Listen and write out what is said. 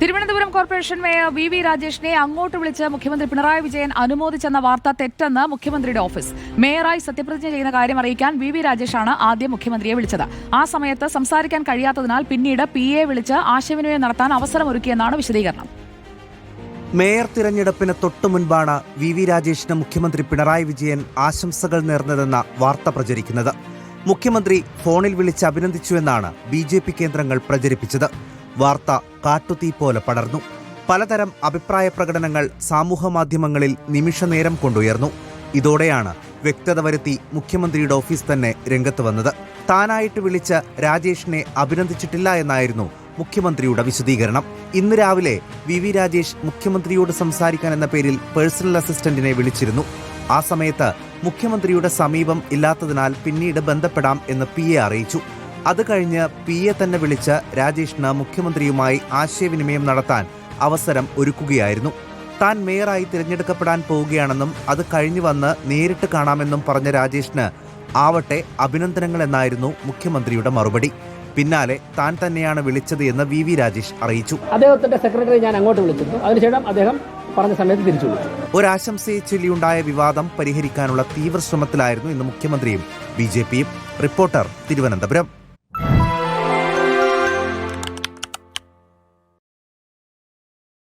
Thiruvananthapuram corporation mayor V V രാജേഷിനെ അങ്ങോട്ട് വിളിച്ച് മുഖ്യമന്ത്രി പിണറായി വിജയൻ അനുമോദിച്ചെന്ന വാർത്ത തെറ്റെന്ന് മുഖ്യമന്ത്രിയുടെ ഓഫീസ്. മേയറായി സത്യപ്രതിജ്ഞ ചെയ്യുന്ന കാര്യം അറിയിക്കാൻ വി വി രാജേഷാണ് ആദ്യം മുഖ്യമന്ത്രിയെ വിളിച്ചത്. ആ സമയത്ത് സംസാരിക്കാൻ കഴിയാത്തതിനാൽ പിന്നീട് പി എ വിളിച്ച് ആശയവിനിമയം നടത്താൻ അവസരമൊരുക്കിയെന്നാണ് വിശദീകരണം. മേയർ തിരഞ്ഞെടുപ്പിന് തൊട്ടു മുൻപാണ് വി വി രാജേഷിന് മുഖ്യമന്ത്രി പിണറായി വിജയൻ ആശംസകൾ നേർന്നതെന്ന വാർത്ത പ്രചരിക്കുന്നത്. മുഖ്യമന്ത്രി ഫോണിൽ വിളിച്ച് അഭിനന്ദിച്ചുവെന്നാണ് ബി ജെ പി കേന്ദ്രങ്ങൾ പ്രചരിപ്പിച്ചത്. വാർത്ത കാട്ടുതീ പോലെ പടർന്നു. പലതരം അഭിപ്രായ പ്രകടനങ്ങൾ സമൂഹമാധ്യമങ്ങളിൽ നിമിഷനേരം കൊണ്ടുയർന്നു. ഇതോടെയാണ് വ്യക്തത വരുത്തി മുഖ്യമന്ത്രിയുടെ ഓഫീസ് തന്നെ രംഗത്ത് വന്നത്. താനായിട്ട് വിളിച്ച രാജേഷിനെ അഭിനന്ദിച്ചിട്ടില്ല എന്നായിരുന്നു മുഖ്യമന്ത്രിയുടെ വിശദീകരണം. ഇന്ന് രാവിലെ വി വി രാജേഷ് മുഖ്യമന്ത്രിയോട് സംസാരിക്കാൻ എന്ന പേരിൽ പേഴ്സണൽ അസിസ്റ്റന്റിനെ വിളിച്ചിരുന്നു. ആ സമയത്ത് മുഖ്യമന്ത്രിയുടെ സമീപം ഇല്ലാത്തതിനാൽ പിന്നീട് ബന്ധപ്പെടാം എന്ന് പി അറിയിച്ചു. അത് കഴിഞ്ഞ് പി എ തന്നെ വിളിച്ച് രാജേഷിന് മുഖ്യമന്ത്രിയുമായി ആശയവിനിമയം നടത്താൻ അവസരം ഒരുക്കുകയായിരുന്നു. താൻ മേയറായി തിരഞ്ഞെടുക്കപ്പെടാൻ പോവുകയാണെന്നും അത് കഴിഞ്ഞു വന്ന് നേരിട്ട് കാണാമെന്നും പറഞ്ഞ രാജേഷിന് ആവട്ടെ അഭിനന്ദനങ്ങൾ എന്നായിരുന്നു മുഖ്യമന്ത്രിയുടെ മറുപടി. പിന്നാലെ താൻ തന്നെയാണ് വിളിച്ചത് എന്ന് വി വി രാജേഷ് അറിയിച്ചു. അദ്ദേഹത്തിന്റെ സെക്രട്ടറി ഞാൻ അങ്ങോട്ട് വിളിച്ചിരുന്നു. അതിനുശേഷം അദ്ദേഹം പറഞ്ഞ സമയത്ത് തിരിച്ചു വിളിച്ചു. ഒരാശംസയെ ചൊല്ലിയുണ്ടായ വിവാദം പരിഹരിക്കാനുള്ള തീവ്ര ശ്രമത്തിലായിരുന്നു ഇന്ന് മുഖ്യമന്ത്രിയും ബി ജെ പിയും. റിപ്പോർട്ടർ തിരുവനന്തപുരം.